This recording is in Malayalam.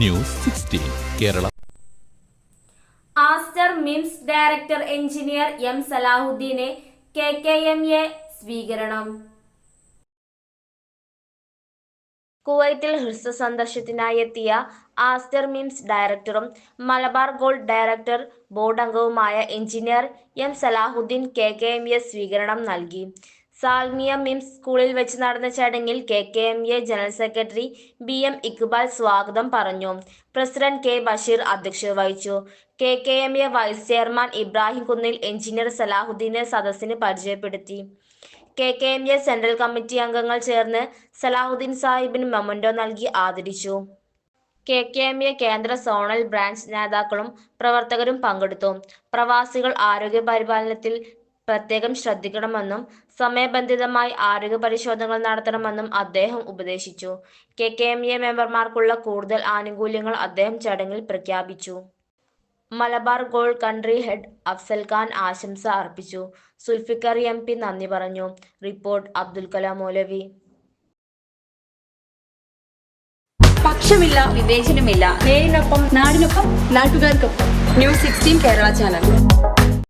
News sixteen Kerala. Aster MIMS director engineer M സലാഹുദ്ദീനെ K K M A സ്വീകരണം. കുവൈത്തിൽ ഹ്രസ്വ സന്ദർശനത്തിനായി എത്തിയ ആസ്റ്റർ മിംസ് ഡയറക്ടറും മലബാർ ഗോൾഡ് ഡയറക്ടർ ബോർഡ് അംഗവുമായ engineer M Salahuddin K K M A സ്വീകരണം നൽകി. സാൽമിയ മിംസ് സ്കൂളിൽ വെച്ച് നടന്ന ചടങ്ങിൽ K K M A general secretary B M Iqbal സ്വാഗതം പറഞ്ഞു. പ്രസിഡന്റ് കെ ബഷീർ അധ്യക്ഷത വഹിച്ചു. K K M A vice chairman Ibrahim Kunnil engineer സലാഹുദ്ദീനെ സദസ്സിന് പരിചയപ്പെടുത്തി. K K M A central committee അംഗങ്ങൾ ചേർന്ന് സലാഹുദ്ദീൻ സാഹിബിന് മെമൻഡോ നൽകി ആദരിച്ചു. കെ കെ എം എ കേന്ദ്ര സോണൽ ബ്രാഞ്ച് നേതാക്കളും പ്രവർത്തകരും പങ്കെടുത്തു. പ്രവാസികൾ ആരോഗ്യ പരിപാലനത്തിൽ പ്രത്യേകം ശ്രദ്ധിക്കണമെന്നും സമയബന്ധിതമായി ആരോഗ്യ പരിശോധനകൾ നടത്തണമെന്നും അദ്ദേഹം ഉപദേശിച്ചു. കെ. കെ. എം. എ മെമ്പർമാർക്കുള്ള കൂടുതൽ ആനുകൂല്യങ്ങൾ അദ്ദേഹം ചടങ്ങിൽ പ്രഖ്യാപിച്ചു. Malabar gold country head Afzal Khan ആശംസ അർപ്പിച്ചു. സുൽഫിക്കർ എം പി നന്ദി പറഞ്ഞു. റിപ്പോർട്ട് അബ്ദുൽ കലാം മൗലവി. പക്ഷമില്ല വിവേചനമില്ല. നേരിനൊപ്പം നാടിനൊപ്പം നാട്ടുകാർക്കൊപ്പം. News sixteen Kerala channel.